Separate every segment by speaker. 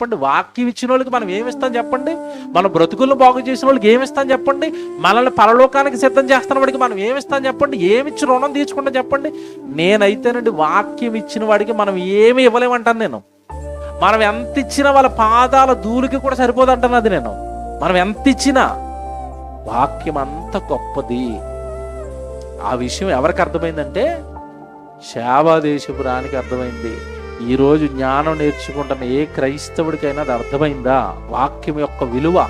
Speaker 1: చెప్పండి వాక్యం ఇచ్చిన వాళ్ళకి మనం ఏమిస్తాం చెప్పండి? మన బ్రతుకులను బాగు చేసిన వాళ్ళకి ఏమిస్తాం చెప్పండి? మనల్ని పరలోకానికి సిద్ధం చేస్తున్న వాడికి మనం ఏమిస్తాం చెప్పండి? ఏమిచ్చి రుణం తీర్చుకుంటాం చెప్పండి? నేనైతేనండి వాక్యం ఇచ్చిన వాడికి మనం ఏమి ఇవ్వలేమంటాను నేను. మనం ఎంత ఇచ్చినా వాళ్ళ పాదాల దూలికి కూడా సరిపోదంటున్నది నేను. మనం ఎంత ఇచ్చినా వాక్యం అంత గొప్పది. ఆ విషయం ఎవరికి అర్థమైందంటే శావాదేశపురానికి అర్థమైంది. ఈరోజు జ్ఞానం నేర్చుకుంటున్న ఏ క్రైస్తవుడికైనా అది అర్థమైందా? వాక్యం యొక్క విలువ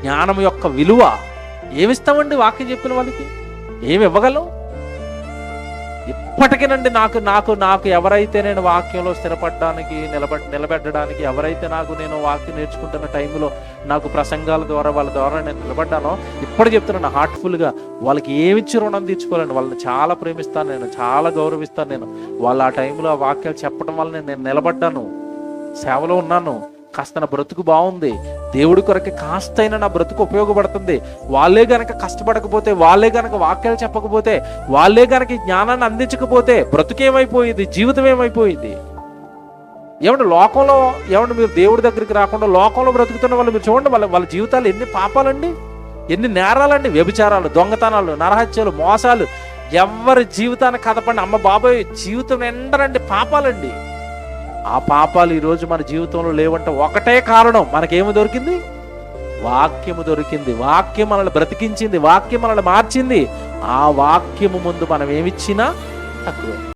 Speaker 1: జ్ఞానం యొక్క విలువ ఏమిస్తామండి వాక్యం చెప్పిన వాళ్ళకి? ఏమి ఇవ్వగలం? ఇప్పటికేనండి నాకు నాకు నాకు ఎవరైతే నేను వాక్యంలో స్థిరపడడానికి నిలబ నిలబెట్టడానికి ఎవరైతే నాకు నేను వాక్యం నేర్చుకుంటున్న టైంలో నాకు ప్రసంగాల ద్వారా వాళ్ళ ద్వారా నేను నిలబడ్డానో ఇప్పుడు చెప్తున్నాను హార్ట్ఫుల్గా వాళ్ళకి ఏమిచ్చి రుణం తీర్చుకోవాలండి వాళ్ళని చాలా ప్రేమిస్తాను నేను చాలా గౌరవిస్తాను. నేను వాళ్ళు ఆ టైంలో ఆ వాక్యాలు చెప్పడం వల్ల నేను- నేను నిలబడ్డాను. సేవలో ఉన్నాను. కాస్త నా బ్రతుకు బాగుంది. దేవుడి కొరకు కాస్తైనా నా బ్రతుకు ఉపయోగపడుతుంది. వాళ్ళే గనక కష్టపడకపోతే వాళ్ళే గనక వాక్యాలు చెప్పకపోతే వాళ్ళే గనక జ్ఞానాన్ని అందించకపోతే బ్రతుకేమైపోయింది జీవితం ఏమైపోయింది? ఏమంటే లోకంలో ఏమంటే మీరు దేవుడి దగ్గరికి రాకుండా లోకంలో బ్రతుకుతున్న వాళ్ళు మీరు చూడండి వాళ్ళ వాళ్ళ జీవితాలు ఎన్ని పాపాలండి? ఎన్ని నేరాలండి? వ్యభిచారాలు దొంగతనాలు నరహత్యలు మోసాలు. ఎవరి జీవితాన్ని కదపండి? అమ్మ బాబాయ్ జీవితం ఎండరండి పాపాలండి. ఆ పాపాలు ఈరోజు మన జీవితంలో లేవంటే ఒకటే కారణం. మనకేమి దొరికింది? వాక్యము దొరికింది. వాక్యం మనల్ని బ్రతికించింది. వాక్యం మనల్ని మార్చింది. ఆ వాక్యము ముందు మనం ఏమిచ్చినా తక్కువే.